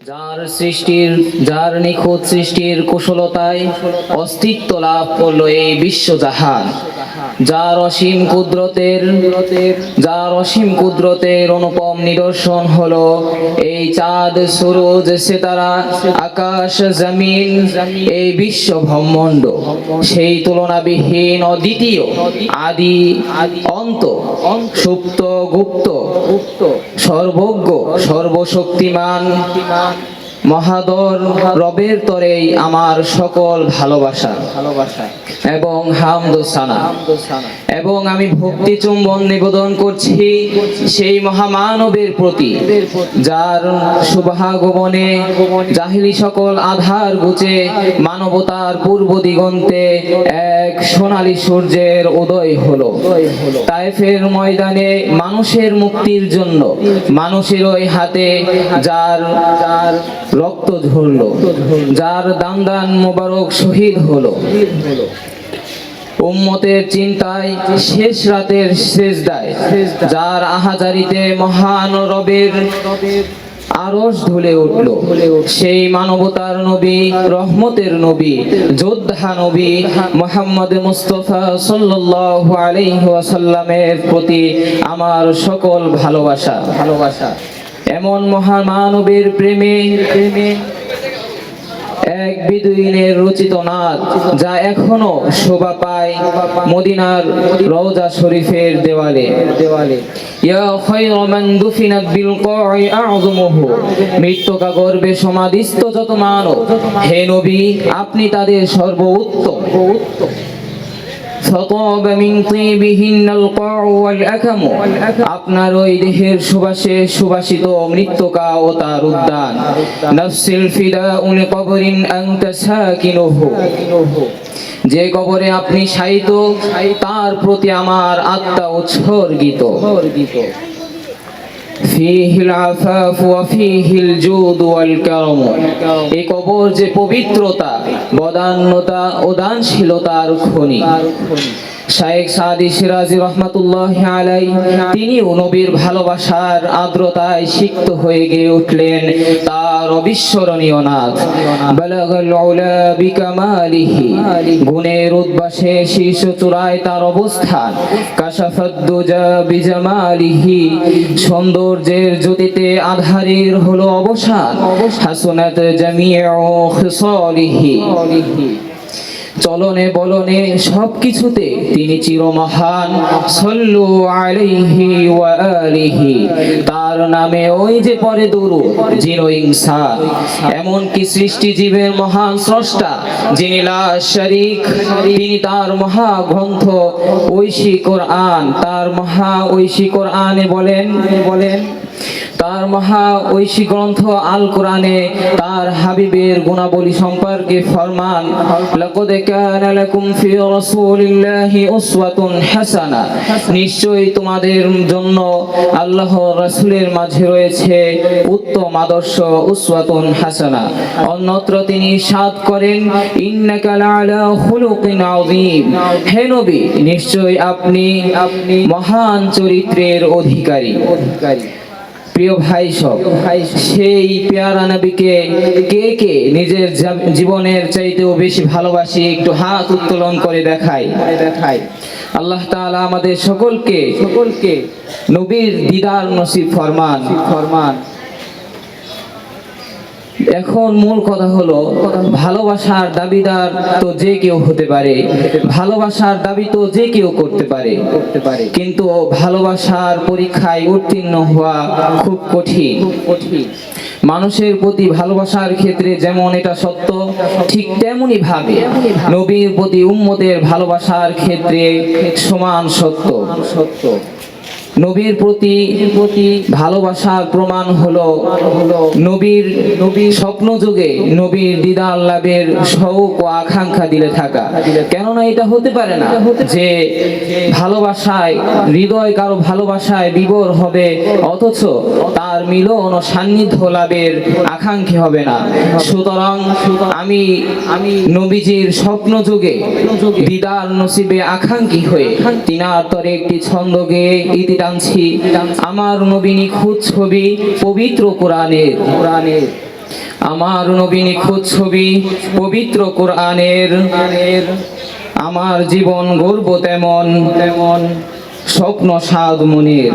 যার সৃষ্টির, যার নিখুঁত সৃষ্টির কুশলতায় অস্তিত্ব লাভ করল এই বিশ্বজাহান। যার অসীম কুদরতের, যার অসীম কুদরতের অনুপম নিদর্শন হলো এই চাঁদ, সুরজ, সেতারা, আকাশ, জমিন, এই বিশ্ব ব্রহ্মাণ্ড। সেই তুলনাবিহীন অদ্বিতীয় আদি অন্ত সুপ্ত গুপ্ত গুপ্ত সর্বজ্ঞ সর্বশক্তিমান মহাদর রবের তরেই আমার সকল ভালোবাসা ভালোবাসা। এবং হামদোসানা। এবং আমি ভক্তি চুম্বন নিবেদন করছি সেই মহামানবের প্রতি যার শুভাগমনে জাহিলি সকল আধার গুচে মানবতার পূর্ব দিগন্তে এক সোনালী সূর্যের উদয় হলো। তাইফের ময়দানে মানুষের মুক্তির জন্য মানুষের ওই হাতে যার যার রক্ত ঝরলো যার দান দান মোবারক শহীদ হলো। উম্মতের চিন্তায় শেষ রাতের শেষ দায় যার আহাজারিতে মহান রবের আরস ঢুলে উঠল। সেই মানবতার নবী রহমতের নবী যোদ্ধা নবী মোহাম্মদ মুস্তফা সাল্লাল্লাহু আলাইহি ওয়াসাল্লামের প্রতি আমার সকল ভালোবাসা। ভালোবাসা। এমন মহামানবের প্রেমে প্রেমে এক বিদুইনের রচিত নাচ যা এখনও শোভা পায় মদিনার রওজা শরীফের দেওয়ালে। দেওয়ালে ইয়া খায়রু মান দুফিনাত বিল কা'i আ'যমুহু। মৃত্যুকা গর্বে সমাধিস্থ যত মানব। হে নবী, আপনি তাদের সর্বোত্তম। فطاب من طيبهن القاع والأكم আপনার ওই দেহের সুবাসে সুবাসিত মৃত্যুকা ও তার উদ্যান নফসিল ফিদা উনি কবরিন আনত সাকিনুহু যে কবরে আপনি শায়িত তার প্রতি আমার আত্মা উৎসর্গিত ফিহিল العفاف وفيه الجود والكرم এই কবর যে পবিত্রতা বদান্যতা ও দানশীলতার খনি। শায়েখ সাদি সিরাজি রহমাতুল্লাহ আলাই, তিনিও নবীর ভালোবাসার আর্দ্রতায় সিক্ত হয়ে গিয়ে উঠলেন তার অবিস্মরণীয় নাথ। গুণের উদ্বাসে শীর্ষ চূড়ায় তার অবস্থান। বিজামালিহি, সৌন্দর্যের জ্যোতিতে আধারের হলো অবসান। হাসনাত জামিউ খিসালিহি। চলনে বলনে সবকিছুতে তিনি চিরমহান। সল্লু আলাইহি ওয়া আলিহি। তার নামে ওই যে পরে দুরু জিনো ইনসান। এমন কি সৃষ্টি জীবের মহান স্রষ্টা, যিনি লা শরীক, তিনি তার মহা গ্রন্থ ঐশী কোরআন। তার মহা ঐশী কোরআনে বলেন বলেন তার মহা ঐশী গ্রন্থ আল কোরআনে তার হাবিবের গুণাবলী সম্পর্কে ফরমান কানা লাকুম ফি রাসূলিল্লাহি উসওয়াতুন হাসানা। নিশ্চয়ই তোমাদের জন্য রাসূলের মাঝে রয়েছে উত্তম আদর্শ উসওয়াতুন হাসানা। অন্যত্র তিনি সাদ করেন, ইন্নাকা লাআলা খুলুকিন আযীম। হে নবী, নিশ্চয়ই আপনি আপনি মহান চরিত্রের অধিকারী অধিকারী। প্রিয় ভাই সব, সেই পেয়ারা নবীকে কে কে নিজের জীবনের চাইতেও বেশি ভালোবাসি, একটু হাত উত্তোলন করে দেখায়। দেখায় আল্লাহ তাআলা আমাদের সকলকে সকলকে নবীর দিদার নসিব ফরমান ফরমান। এখন মূল কথা হলো, ভালোবাসার দাবিদার তো যে কেউ হতে পারে, ভালোবাসার দাবি তো যে কেউ করতে পারে। করতে পারে কিন্তু ভালোবাসার পরীক্ষায় উত্তীর্ণ হওয়া খুব কঠিন। মানুষের প্রতি ভালোবাসার ক্ষেত্রে যেমন এটা সত্য, ঠিক তেমনি ভাবে নবীর প্রতি উম্মতের ভালোবাসার ক্ষেত্রে সমান সত্য সত্য। নবীর প্রতি প্রতি ভালোবাসার প্রমাণ হলো নবীর নবীর স্বপ্ন যুগে নবীর দিদার লাভের শৌক ও আকাঙ্ক্ষা দিলে থাকা। কেননা এটা হতে পারে না যে ভালোবাসায়, হৃদয় কারও ভালোবাসায় বিবর হবে, অথচ তার মিলন ও সান্নিধ্য লাভের আকাঙ্ক্ষী হবে না। সুতরাং আমি আমি নবীজির স্বপ্ন যুগে দিদার নসিবে আকাঙ্ক্ষী হয়ে, তিনার তরে একটি ছন্দ গেয়ে ইতি টানছি। আমার নবী নিখুঁত ছবি পবিত্র কোরআনের। কোরআনের আমার নবী নিখুঁত ছবি পবিত্র কোরআনের। আমার জীবন গর্ব তেমন তেমন। স্বপ্ন সাদ মনির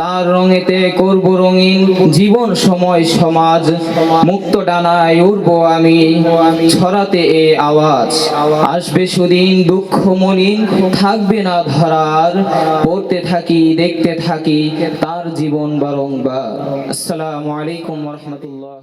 তার রঙেতে করব রঙিন জীবন সময় সমাজ। মুক্ত ডানায় উড়ব আমি, ছড়াতে এ আওয়াজ। আসবে সুদিন দুঃখ মলিন থাকবে না ধরার। পড়তে থাকি, দেখতে থাকি, তার জীবন বারংবার। আসসালামু আলাইকুম রহমতুল্লাহ